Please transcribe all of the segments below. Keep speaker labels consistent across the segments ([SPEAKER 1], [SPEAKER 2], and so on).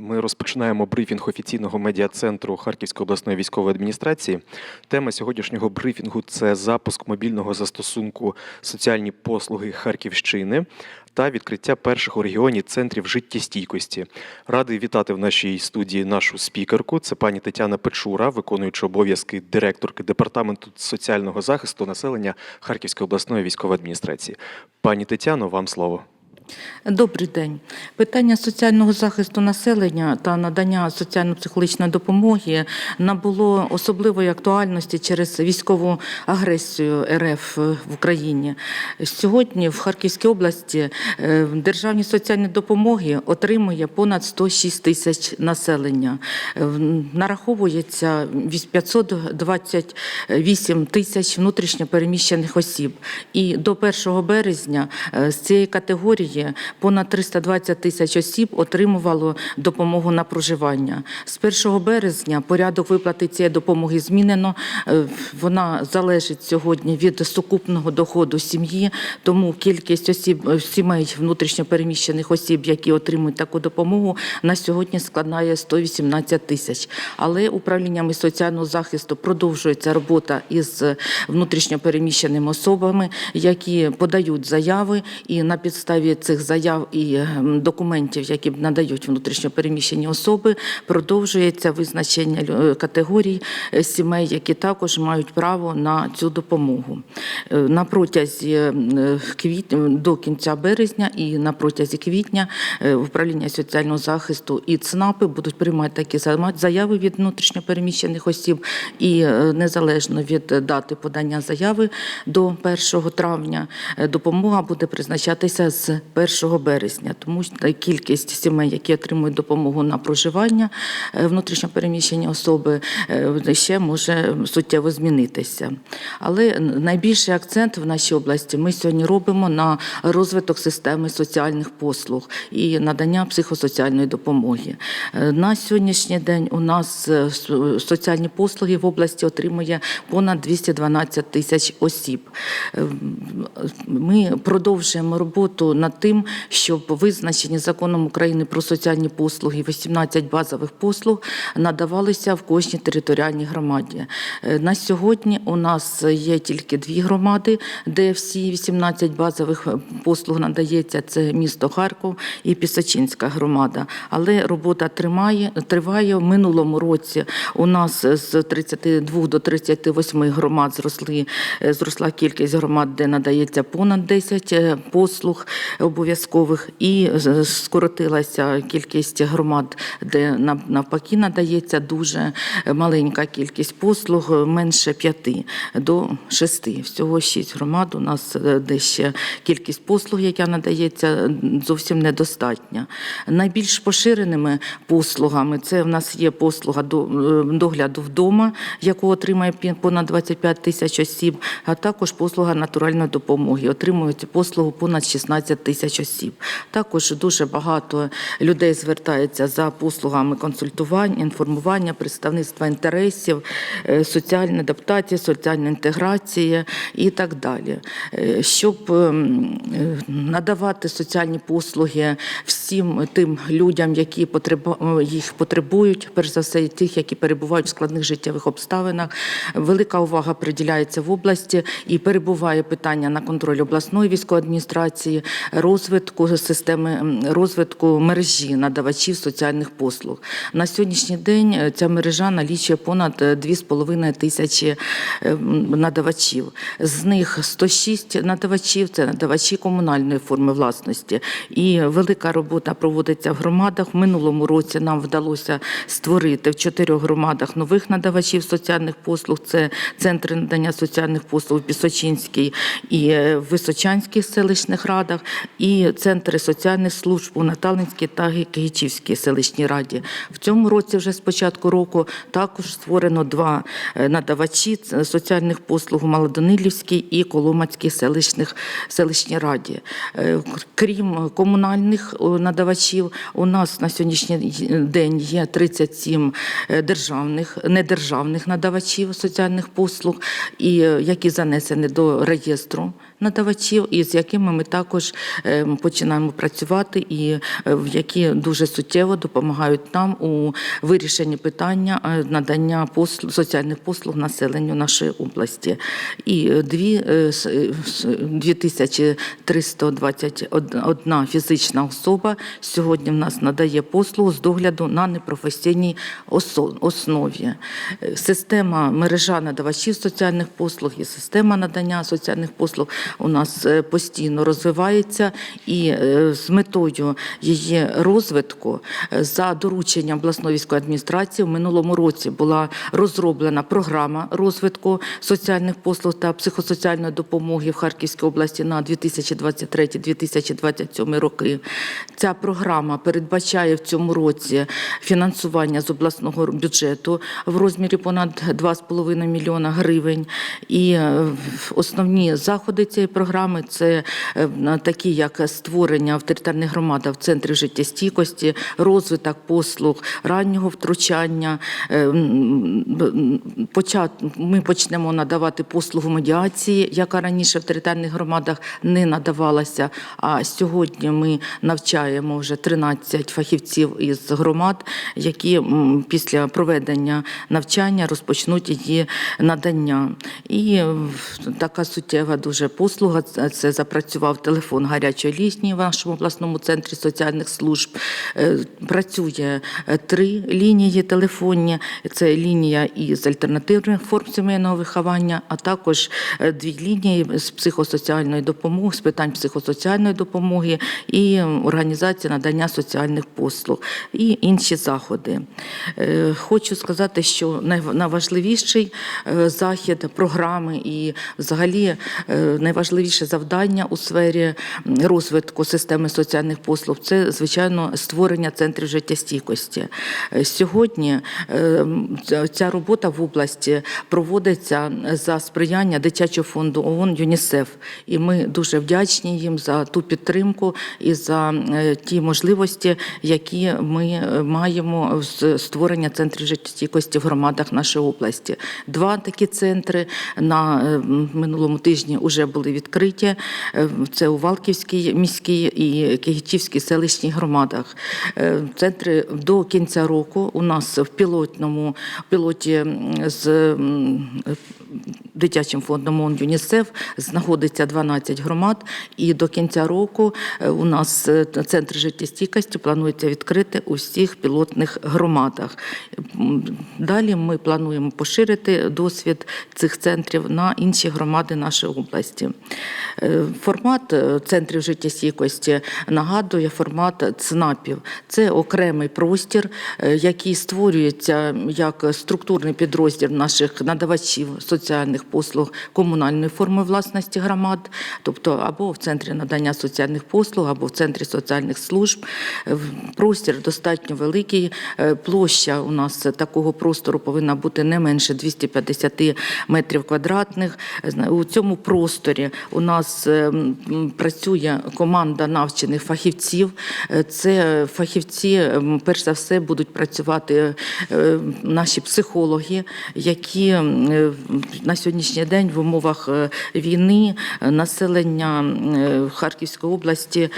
[SPEAKER 1] Ми розпочинаємо брифінг офіційного медіа-центру Харківської обласної військової адміністрації. Тема сьогоднішнього брифінгу це запуск мобільного застосунку соціальні послуги Харківщини та відкриття перших у регіоні центрів життєстійкості. Радий вітати в нашій студії нашу спікерку. Це пані Тетяна Печура, виконуюча обов'язки директорки департаменту соціального захисту населення Харківської обласної військової адміністрації. Пані Тетяно, вам слово.
[SPEAKER 2] Добрий день. Питання соціального захисту населення та надання соціально-психологічної допомоги набуло особливої актуальності через військову агресію РФ в Україні. Сьогодні в Харківській області е, державні соціальні допомоги отримує понад 106 тисяч населення. Е, Нараховується 528 тисяч внутрішньопереміщених осіб. І до 1 березня е, з цієї категорії понад 320 тисяч осіб отримувало допомогу на проживання. З 1 березня порядок виплати цієї допомоги змінено. Е, Вона залежить сьогодні від сукупного доходу сім'ї, тому кількість осіб е, сімей внутрішньопереміщених осіб, які отримують таку допомогу, на сьогодні складає 118 тисяч. Але управліннями соціального захисту продовжується робота із внутрішньопереміщеними особами, які подають заяви, і на підставі цих заяв і ем, документів, які надають внутрішньопереміщені особи, продовжується визначення категорій е, сімей, які також мають право на цю допомогу. Е, На протязі е, квітня до кінця березня і на протязі квітня е, управління соціального захисту і ЦНАПи будуть приймати такі заяви від внутрішньопереміщених осіб, і е, незалежно від дати подання заяви до 1 травня е, допомога буде призначатися з 1 березня, тому що кількість сімей, які отримують допомогу на проживання е, внутрішньопереміщені особи, е, ще може суттєво змінитися. Але найбільший акцент в нашій області ми сьогодні робимо на розвиток системи соціальних послуг і надання психосоціальної допомоги. Е, На сьогоднішній день у нас соціальні послуги в області отримує понад 212 тисяч осіб. Ми продовжуємо роботу над тим, щоб визначені законом України про соціальні послуги 18 базових послуг надавалися в кожній територіальній громаді. Е, На сьогодні у нас є тільки дві громади, де всі 18 базових е, послуг надається. Це місто Харків і Пісочинська громада. Але робота тримає, триває. В минулому році у нас з 32 до 38 громад зросли, е, зросла кількість громад, де надається понад 10 е, послуг обов'язкових, і скоротилася кількість громад, де нав- навпаки надається дуже маленька кількість послуг, менше 5 до 6. Всього 6 громад у нас, е, де ще кількість послуг, яка надається, зовсім недостатня. Найбільш поширеними послугами це в нас є послуга е, догляду вдома, яку отримає понад 25 тисяч осіб, а також послуга натуральної допомоги. Отримують послугу понад 16 тисяч осіб. Також дуже багато людей звертається за послугами консультування, інформування, представництва інтересів, е, соціальної адаптації, соціальної інтеграції і так далі. Е, Щоб ем, е, надавати соціальні послуги всім тим людям, які їх потребують, перш за все, тих, які перебувають в складних життєвих обставинах. Велика увага приділяється в області і перебуває питання на контролі обласної військової адміністрації, розвитку системи розвитку мережі надавачів соціальних послуг. На сьогоднішній день е, ця мережа налічує понад е, 2,5 тисячі е, надавачів. З них 106 надавачів це надавачі комунальної форми власності. І велика робота проводиться в громадах. В минулому році нам вдалося створити в чотирьох громадах нових надавачів соціальних послуг. Це центри надання соціальних послуг в Пісочинській і е, в Височанських селищних радах, і центри соціальних служб у Наталинській та Київській селищній раді. В цьому році, вже з початку року, також створено два е, надавачі соціальних послуг у Малодонилівській і Коломацькій селищних селищній раді. Е, Крім комунальних надавачів, у нас на сьогоднішній день є 37 е, державних, недержавних надавачів соціальних послуг, і які занесені до реєстру надавачів, і з якими ми також е, починаємо працювати, і е, які дуже суттєво допомагають нам у вирішенні питання е, надання послуг, соціальних послуг населенню нашої області. І е, дві е, с- с- 2321 фізична особа сьогодні в нас надає послугу з догляду на непрофесійній основі. Система мережа надавачів соціальних послуг і система надання соціальних послуг у нас е, постійно розвивається і е, з метою її розвитку е, за дорученням обласної військової адміністрації в минулому році була розроблена програма розвитку соціальних послуг та психосоціальної допомоги в Харківській області на 2023-2027 роки. Ця програма передбачає в цьому році фінансування з обласного бюджету в розмірі понад 2,5 мільйона гривень. І основні заходи цієї програми це е, такі, як створення в територіальних громадах в центрі життєстійкості, розвиток послуг раннього втручання. Е, Ми почнемо надавати послугу медіації, яка раніше в територіальних громадах не надавалася. А сьогодні ми навчаємо вже 13 фахівців із громад, які після проведення навчання розпочнуть її надання. І така суттєва дуже послуга це- це запрацював телефон гарячої лінії в нашому обласному центрі соціальних служб. Е, Працює е, три лінії телефонні. Це лінія із альтернативних форм сімейного виховання, а також е, дві лінії з психосоціальної допомоги, з питань психосоціальної допомоги і організація надання соціальних послуг і інші заходи. Хочу сказати, що найважливіший захід програми і взагалі е, найважливіше завдання у сфері розвитку системи соціальних послуг це звичайно створення центрів життєстійкості. Е, Сьогодні е, ця- робота в області проводиться за сприяння дитячого фонду ООН ЮНІСЕФ. І ми дуже вдячні їм за ту підтримку і за е, ті можливості, які ми маємо з створення центрів життєстійкості в громадах нашої області. Два такі центри на минулому тижні вже були відкриті. Е, Це у Валківській міській і Кигичівській селищній громадах. Е, Центри до кінця року у нас в пілотному в пілоті з дитячим фондом ООН ЮНІСЕФ знаходиться 12 громад, і до кінця року е, у нас е, центр життєстійкості планується відкрити у всіх пілотних громадах. Далі ми плануємо поширити досвід цих центрів на інші громади нашої області. Е, Формат центрів життєстійкості нагадує формат ЦНАПів. Це окремий простір, який створюється як структурний підрозділ наших надавачів соціальних послуг комунальної форми власності громад, тобто або в центрі надання соціальних послуг, або в центрі соціальних служб. Е, Простір достатньо великий. Е, Площа у нас такого простору повинна бути не менше 250 метрів квадратних. У цьому просторі у нас е, працює команда навчених фахівців. Е, Це фахівці, перш за все, будуть працювати е, наші психологи, які е, на сьогоднішній день в умовах е, війни е, населення е, Харківської області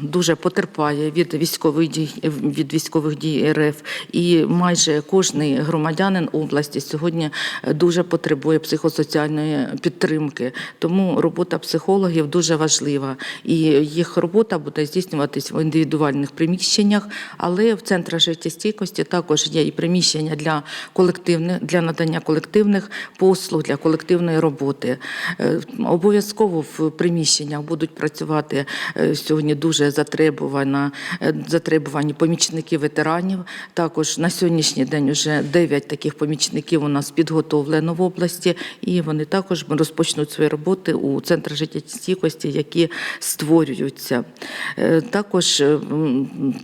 [SPEAKER 2] дуже потерпає від військових дій від військових дій РФ. І майже кожний громадянин області сьогодні дуже потребує психосоціальної підтримки. Тому робота психологів дуже важлива. І їх робота буде здійснюватись в індивідуальних приміщеннях, але в центрах життєстійкості також є і приміщення для колективних для надання колективних послуг для колективної роботи. Е, Обов'язково в приміщеннях будуть працювати е, сьогодні дуже затребувана е, затребувані помічники ветеранів. Також на сьогоднішній день вже 9 таких помічників у нас підготовлено в області, і вони також розпочнуть свої роботи у центрах життєстійкості, які створюються. Також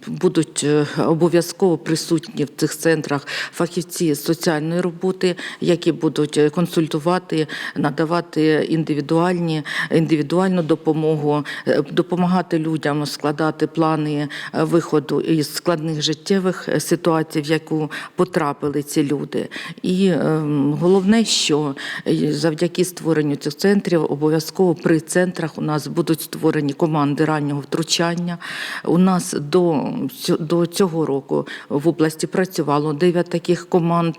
[SPEAKER 2] будуть обов'язково присутні в цих центрах фахівці соціальної роботи, які будуть консультувати консультувати, надавати індивідуальні, індивідуальну допомогу, е, допомагати людям складати плани е, виходу із складних життєвих е, ситуацій, в яку потрапили ці люди. І ем, головне, що завдяки створенню цих центрів обов'язково при центрах у нас будуть створені команди раннього втручання. У нас до, до цього року в області працювало 9 таких команд.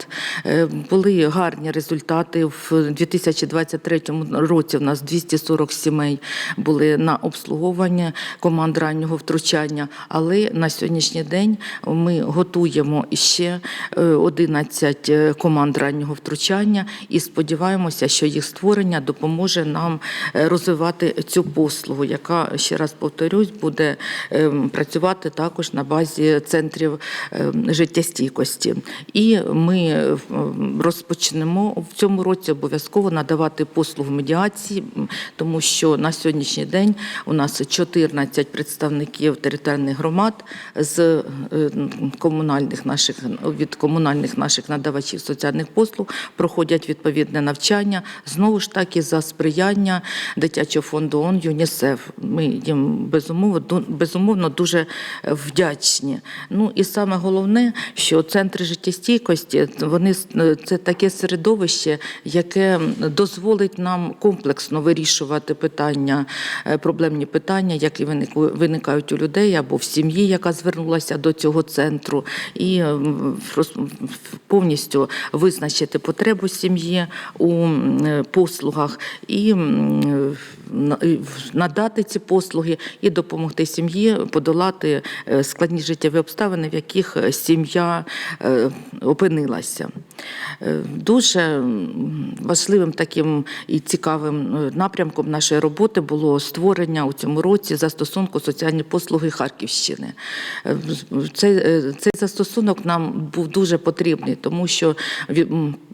[SPEAKER 2] Були гарні результати. В 2023 році у нас 240 сімей були на обслуговування команд раннього втручання. Але на сьогоднішній день ми готуємо ще е, 11 команд раннього втручання і сподіваємося, що їх створення допоможе нам е, розвивати цю послугу, яка ще раз повторюсь, буде ем, працювати також на базі центрів ем, життєстійкості. І ми ем, розпочнемо в цьому році обов'язково надавати послугу медіації, тому що на сьогоднішній день у нас 14 представників територіальних громад з е, комунальних наших від комунальних наших надавачів соціальних послуг проходять відповідне навчання знову ж таки за сприяння дитячого фонду ООН ЮНІСЕФ. Ми їм безумовно безумовно дуже вдячні. Ну і саме головне, що центри життєстійкості вони с- це таке середовище, яке дозволить нам комплексно вирішувати питання, е, проблемні питання, які виникають у людей або в сім'ї, яка звернулася до цього центру, і повністю визначити потребу сім'ї у е, послугах і надати ці послуги і допомогти сім'ї подолати е, складні життєві обставини, в яких сім'я опинилася. Дуже важливим таким і цікавим е, напрямком нашої роботи було створення у цьому році застосунку соціальні послуги Харківщини. Е, Цей, е, цей застосунок нам був дуже потрібний, тому що від,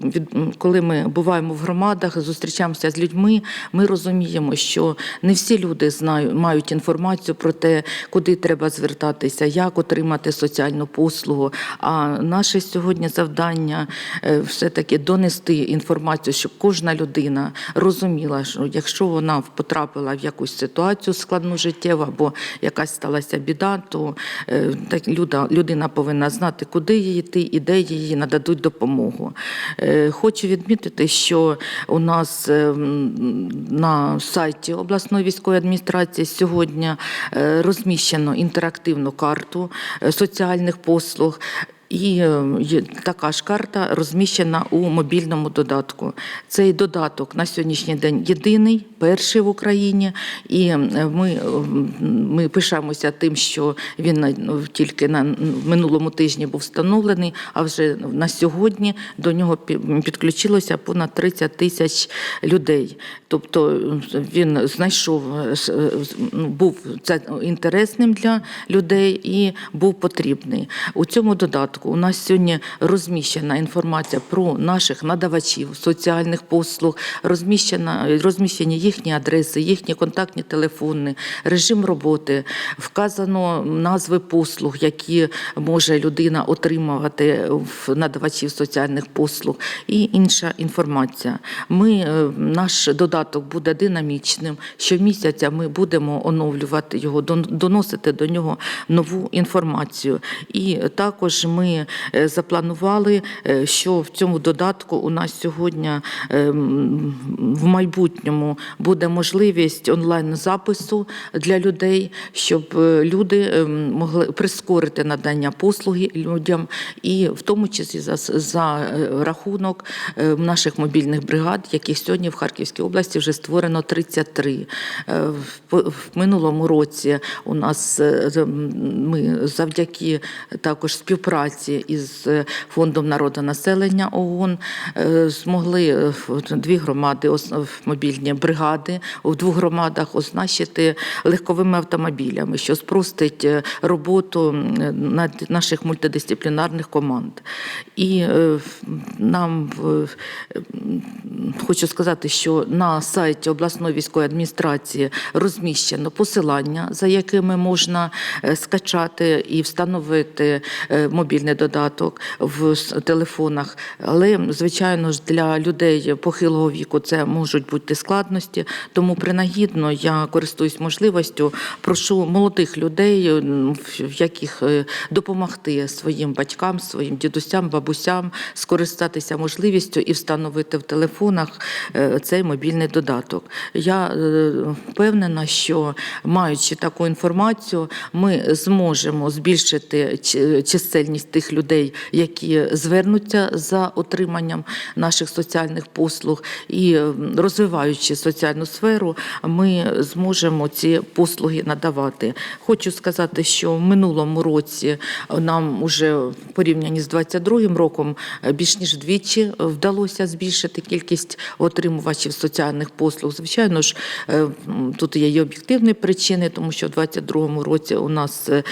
[SPEAKER 2] від, коли ми буваємо в громадах, зустрічаємося з людьми, ми розуміємо, що не всі люди знають, мають інформацію про те, куди треба звертатися, як отримати соціальну послугу. А наше сьогодні завдання е, все-таки донести інформацію, щоб кожна людина розуміла, що якщо вона потрапила в якусь ситуацію складну життєву або якась сталася біда, то е, так людина повинна знати, куди їй йти і де їй нададуть допомогу. Е, Хочу відмітити, що у нас е, на сайті обласної військової адміністрації сьогодні розміщено інтерактивну карту соціальних послуг. І е, така ж карта розміщена у мобільному додатку. Цей додаток на сьогоднішній день єдиний, перший в Україні, і е, ми, е, ми пишаємося тим, що він ну, тільки на минулому тижні був встановлений, а вже на сьогодні до нього підключилося понад 30 тисяч людей. Тобто він знайшов ну, був інтересним для людей і був потрібний. У цьому додатку у нас сьогодні розміщена інформація про наших надавачів соціальних послуг, розміщена розміщені їхні адреси, їхні контактні телефони, режим роботи, вказано назви послуг, які може людина отримувати в надавачів соціальних послуг, і інша інформація. Ми е, наш додаток буде динамічним. Щомісяця ми будемо оновлювати його, доносити до нього нову інформацію. І також ми е, запланували, е, що в цьому додатку у нас сьогодні е, в майбутньому буде можливість онлайн-запису для людей, щоб люди могли прискорити надання послуги людям, і в тому числі за, за рахунок наших мобільних бригад, яких сьогодні в Харківській області вже створено 33. Е, в- минулому році у нас ми завдяки також співпраці із е, фондом народонаселення ООН е, змогли е, дві громади, мобільні бригади в двох громадах оснащити легковими автомобілями, що спростить роботу наших мультидисциплінарних команд. І нам хочу сказати, що на сайті обласної військової адміністрації розміщено посилання, за якими можна скачати і встановити мобільне мобільний додаток в телефонах. Але, звичайно ж, для людей похилого віку це можуть бути складності. Тому принагідно я користуюсь можливістю, прошу молодих людей, в- яких е, допомогти своїм батькам, своїм дідусям, бабусям скористатися можливістю і встановити в телефонах е, цей мобільний додаток. Я е, впевнена, що маючи таку інформацію, ми зможемо збільшити чисельність тих людей, які звернуться за отриманням наших соціальних послуг, і розвиваючи соціальну сферу, ми зможемо ці послуги надавати. Хочу сказати, що в минулому році нам уже порівнянні з 2022 роком е, більш ніж вдвічі вдалося збільшити кількість отримувачів соціальних послуг. Звичайно ж, е, тут є і об'єктивні причини, тому що в 2022 році у нас е,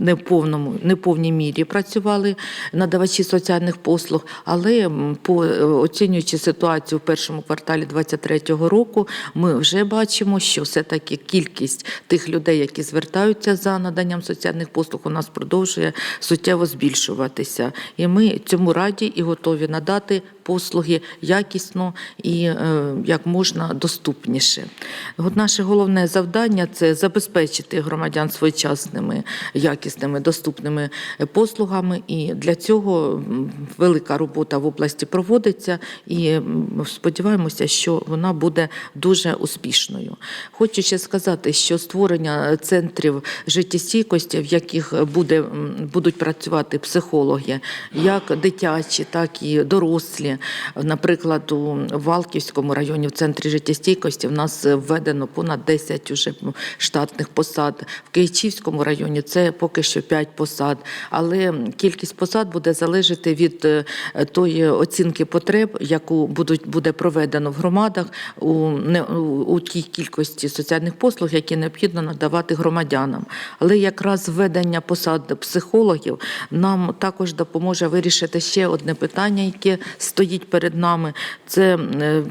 [SPEAKER 2] не в повному, не в повній мірі працювали надавачі соціальних послуг, але по е, оцінюючи ситуацію в першому кварталі 2023 року, ми вже бачимо, що все-таки кількість тих людей, які звертаються за наданням соціальних послуг, у нас продовжує суттєво збільшуватися. І ми цьому раді і готові надати послуги якісно і е, як можна доступніше. От наше головне завдання це забезпечити громадян своєчасними, якісними, доступними послугами. І для цього велика робота в області проводиться, і сподіваємося, що вона буде дуже успішною. Хочу ще сказати, що створення центрів життєстійкості, в яких буде, будуть працювати психологи, як дитячі, так і дорослі. Наприклад, у Валківському районі в центрі життєстійкості в нас введено понад 10 уже штатних посад. В Київчівському районі це поки що 5 посад, але кількість посад буде залежати від е, тої оцінки потреб, яку будуть буде проведено в громадах у, не, у тій кількості соціальних послуг, які необхідно надавати громадянам. Але якраз введення посад психологів нам також допоможе вирішити ще одне питання, яке стоїть перед нами: це е,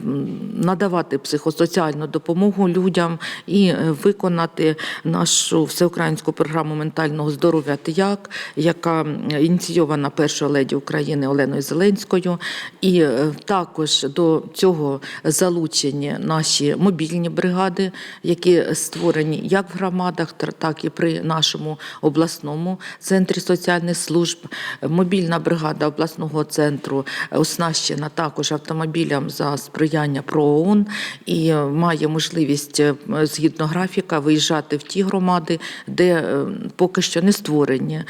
[SPEAKER 2] надавати психосоціальну допомогу людям і е, виконати нашу всеукраїнську програму ментального здоров'я «Тияк», яка ініційована першою леді України Оленою Зеленською. І е, також до цього залучені наші мобільні бригади, які створені як в громадах, так і при нашому обласному центрі соціальних служб. Мобільна бригада обласного центру е, оснащена також автомобілям за сприяння ПРООН і е, має можливість е, згідно графіка виїжджати в ті громади, де е, поки що не створені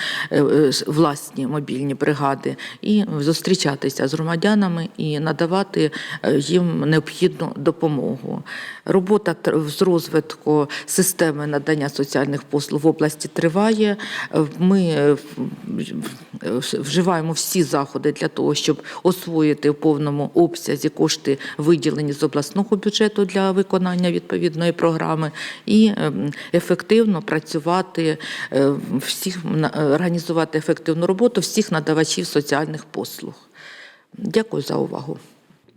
[SPEAKER 2] власні мобільні бригади, і зустрічатися з громадянами і надавати їм необхідну допомогу. Робота з розвитку системи надання соціальних послуг в області триває. Ми вживаємо всі заходи для того, щоб освоїти в повному обсязі кошти, виділені з обласного бюджету для виконання відповідної програми, і ем, ефективно працювати е, всіх організувати ефективну роботу всіх надавачів соціальних послуг. Дякую за увагу.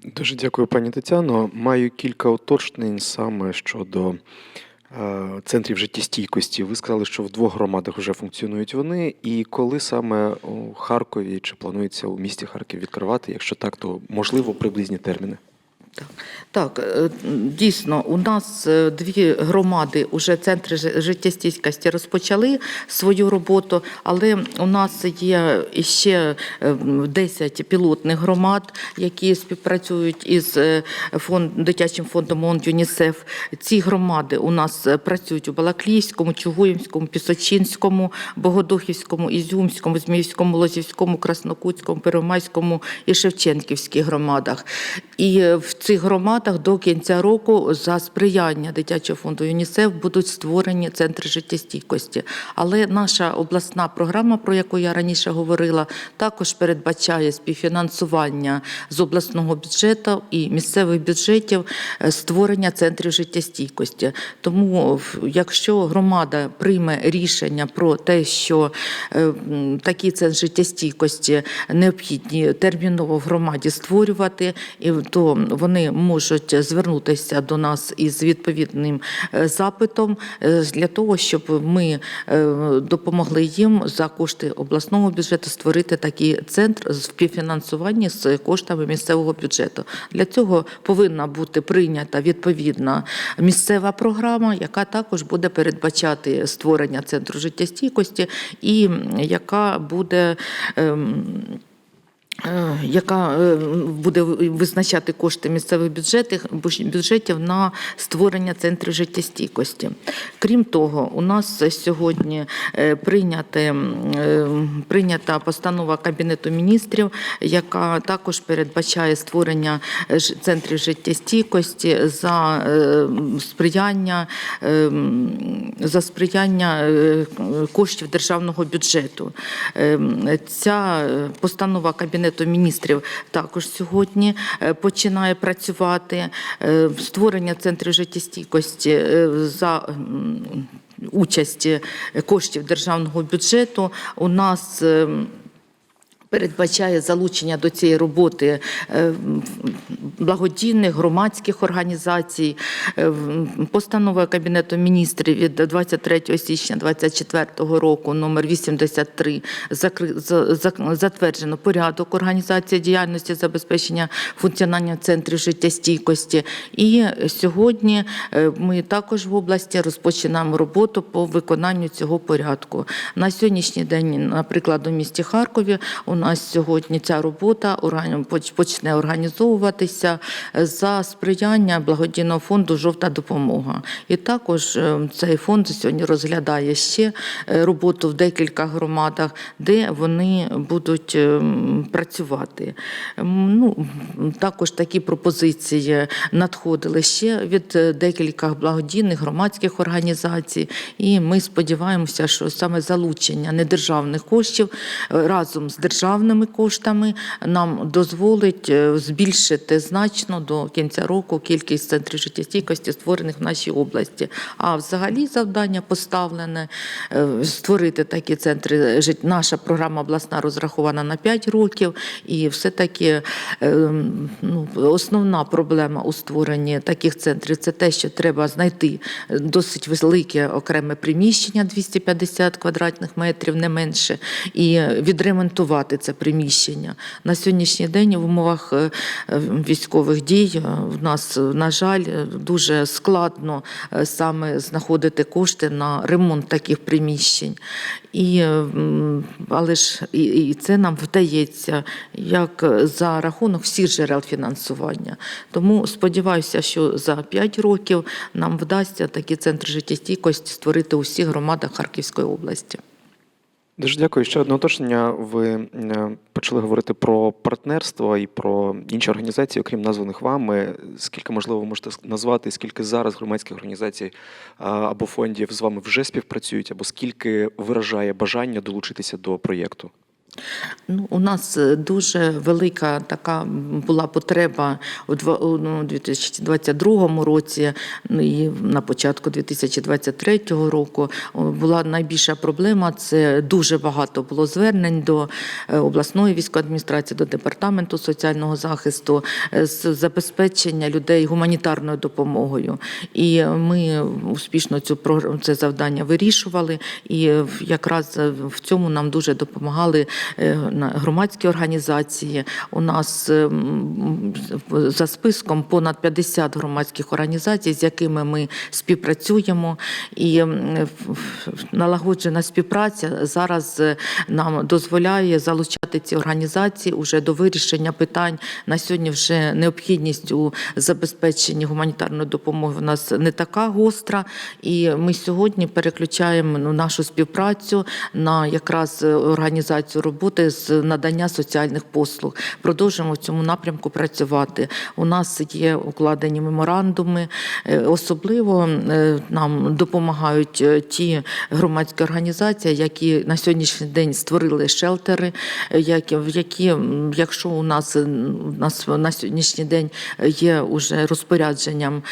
[SPEAKER 1] Дуже дякую, пані Тетяно. Маю кілька уточнень саме щодо е, центрів життєстійкості. Ви сказали, що в двох громадах вже функціонують вони. І коли саме у Харкові чи планується у місті Харків відкривати? Якщо так, то можливо приблизні терміни.
[SPEAKER 2] Так, е, дійсно, у нас е, дві громади, уже центри жи- життєстійкості розпочали свою роботу, але у нас є ще е, 10 пілотних громад, які співпрацюють із е, фонд, дитячим фондом ООН ЮНІСЕФ. Ці громади у нас е, працюють у Балаклійському, Чугуївському, Пісочинському, Богодухівському, Ізюмському, Зміївському, Лозівському, Краснокутському, Первомайському і Шевченківських громадах. І е, в цих громадах до кінця року за сприяння дитячого фонду ЮНІСЕФ будуть створені центри життєстійкості. Але наша обласна програма, про яку я раніше говорила, також передбачає співфінансування з обласного бюджету і місцевих бюджетів е, створення центрів життєстійкості. Тому, якщо громада прийме рішення про те, що е, такі центри життєстійкості необхідні терміново в громаді створювати, то вони вони можуть звернутися до нас із відповідним е, запитом е, для того, щоб ми е, допомогли їм за кошти обласного бюджету створити такий центр співфінансування з коштами місцевого бюджету. Для цього повинна бути прийнята відповідна місцева програма, яка також буде передбачати створення центру життєстійкості і яка буде. Яка е, буде визначати кошти місцевих бюджетів, бюджетів на створення центрів життєстійкості. Крім того, у нас сьогодні е, прийняте, м, е, прийнята постанова Кабінету міністрів, яка також передбачає створення центрів життєстійкості за сприяння, за сприяння коштів державного бюджету. Ця постанова Кабінету міністрів також сьогодні е, починає працювати. Е, Створення центрів життєстійкості е, за участі коштів державного бюджету у нас. Передбачає залучення до цієї роботи е, благодійних громадських організацій. Е, Постанова Кабінету міністрів від 23 січня 2024 року номер 83 закри- за- за- затверджено порядок організації діяльності забезпечення функціонування центрів життєстійкості. І сьогодні е, ми також в області розпочинаємо роботу по виконанню цього порядку. На сьогоднішній день, наприклад, у місті Харкові у нас сьогодні ця робота почне організовуватися за сприяння благодійного фонду Жовта допомога. І також е, цей фонд сьогодні розглядає ще е, роботу в декілька громадах, де вони будуть е, працювати. Ну, також такі пропозиції надходили ще від е, декілька благодійних громадських організацій. І ми сподіваємося, що саме залучення недержавних коштів е, разом з державними коштами нам дозволить е, збільшити значно до кінця року кількість центрів життєстійкості, створених в нашій області. А взагалі завдання поставлене е, створити такі центри. Наша програма обласна розрахована на 5 років, і все-таки е, ну, основна проблема у створенні таких центрів це те, що треба знайти досить велике окреме приміщення 250 квадратних метрів, не менше, і відремонтувати це приміщення. На сьогоднішній день в умовах е, військових дій е, в нас, е, на жаль, дуже складно саме знаходити кошти на ремонт таких приміщень. І, але ж і це нам вдається як за рахунок всіх джерел фінансування. Тому сподіваюся, що за 5 років нам вдасться такі центри життєстійкості створити у всіх громадах Харківської області.
[SPEAKER 1] Дуже дякую. Ще одне уточнення. Ви е, почали говорити про партнерство і про інші організації, окрім названих вами. Скільки можливо ви можете назвати, скільки зараз громадських організацій або фондів з вами вже співпрацюють, або скільки виражає бажання долучитися до проєкту?
[SPEAKER 2] Ну, у нас е, дуже велика така була потреба у два- у, ну, 2022 році ну, і на початку 2023 року. Була найбільша проблема. Це дуже багато було звернень до е, обласної військової адміністрації, до департаменту соціального захисту е, з забезпечення людей гуманітарною допомогою. І ми успішно цю це завдання вирішували. І якраз в цьому нам дуже допомагали громадські організації. У нас е, за списком понад 50 громадських організацій, з якими ми співпрацюємо. І м, в- в- налагоджена співпраця зараз е, нам дозволяє залучати ці організації уже до вирішення питань. На сьогодні вже необхідність у забезпеченні гуманітарної допомоги у нас не така гостра. І ми сьогодні переключаємо ну, нашу співпрацю на якраз е, організацію роботи з надання соціальних послуг. Продовжуємо в цьому напрямку працювати. У нас є укладені меморандуми. Е, Особливо е, нам допомагають е, ті громадські організації, які на сьогоднішній день створили шелтери, які, якщо у нас, у нас на сьогоднішній день є уже розпорядженням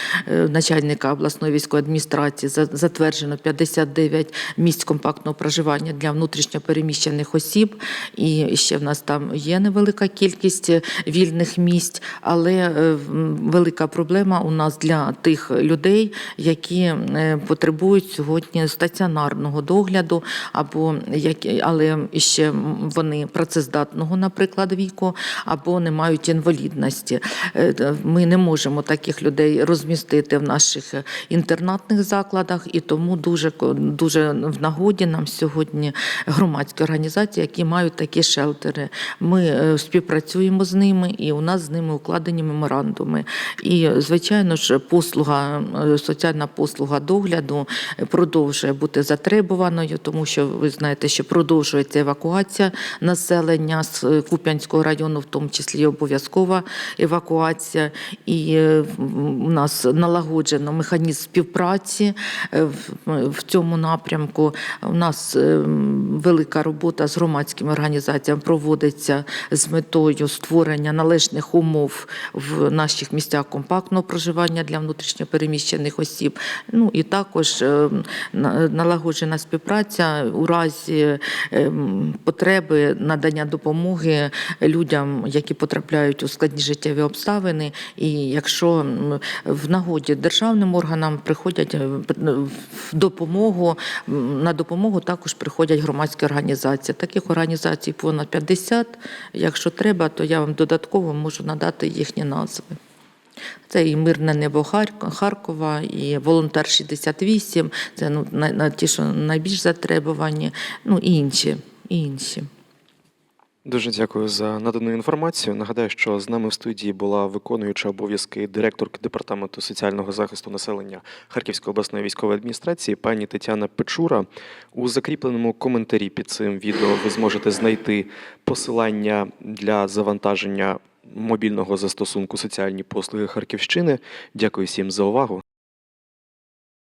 [SPEAKER 2] начальника обласної військової адміністрації за- затверджено 59 місць компактного проживання для внутрішньопереміщених осіб. І ще в нас там є невелика кількість вільних місць, але е, велика проблема у нас для тих людей, які е, потребують сьогодні стаціонарного догляду, або які, але ще вони працездатного, наприклад, віку, або не мають інвалідності. Е, Ми не можемо таких людей розмістити в наших е, інтернатних закладах, і тому дуже дуже в нагоді нам сьогодні громадські організації, які мають такі шелтери. Ми е, співпрацюємо з ними, і у нас з ними укладені меморандуми. І звичайно ж, послуга, е, соціальна послуга догляду продовжує бути затребуваною, тому що ви знаєте, що продовжується евакуація населення з е, Куп'янського району, в тому числі обов'язкова евакуація. І у нас налагоджено механізм співпраці в- цьому напрямку. У нас е, велика робота з громадськими організаціями проводиться з метою створення належних умов в наших місцях компактного проживання для внутрішньопереміщених осіб. Ну і також е, налагоджена співпраця у разі е, потреби надання допомоги людям, які потрапляють у складні життєві обставини. І якщо в нагоді державним органам приходять е, в допомогу, на допомогу також приходять громадські організації. Таких організацій понад 50. Якщо треба, то я вам додатково можу надати їхні назви. Це і мирне небо Харкова, і волонтер 68, це ну, на, на ті, що найбільш затребувані, ну і інші. І інші.
[SPEAKER 1] Дуже дякую за надану інформацію. Нагадаю, що з нами в студії була виконуюча обов'язки директорки департаменту соціального захисту населення Харківської обласної військової адміністрації пані Тетяна Печура. У закріпленому коментарі під цим відео ви зможете знайти посилання для завантаження мобільного застосунку соціальні послуги Харківщини. Дякую всім за увагу.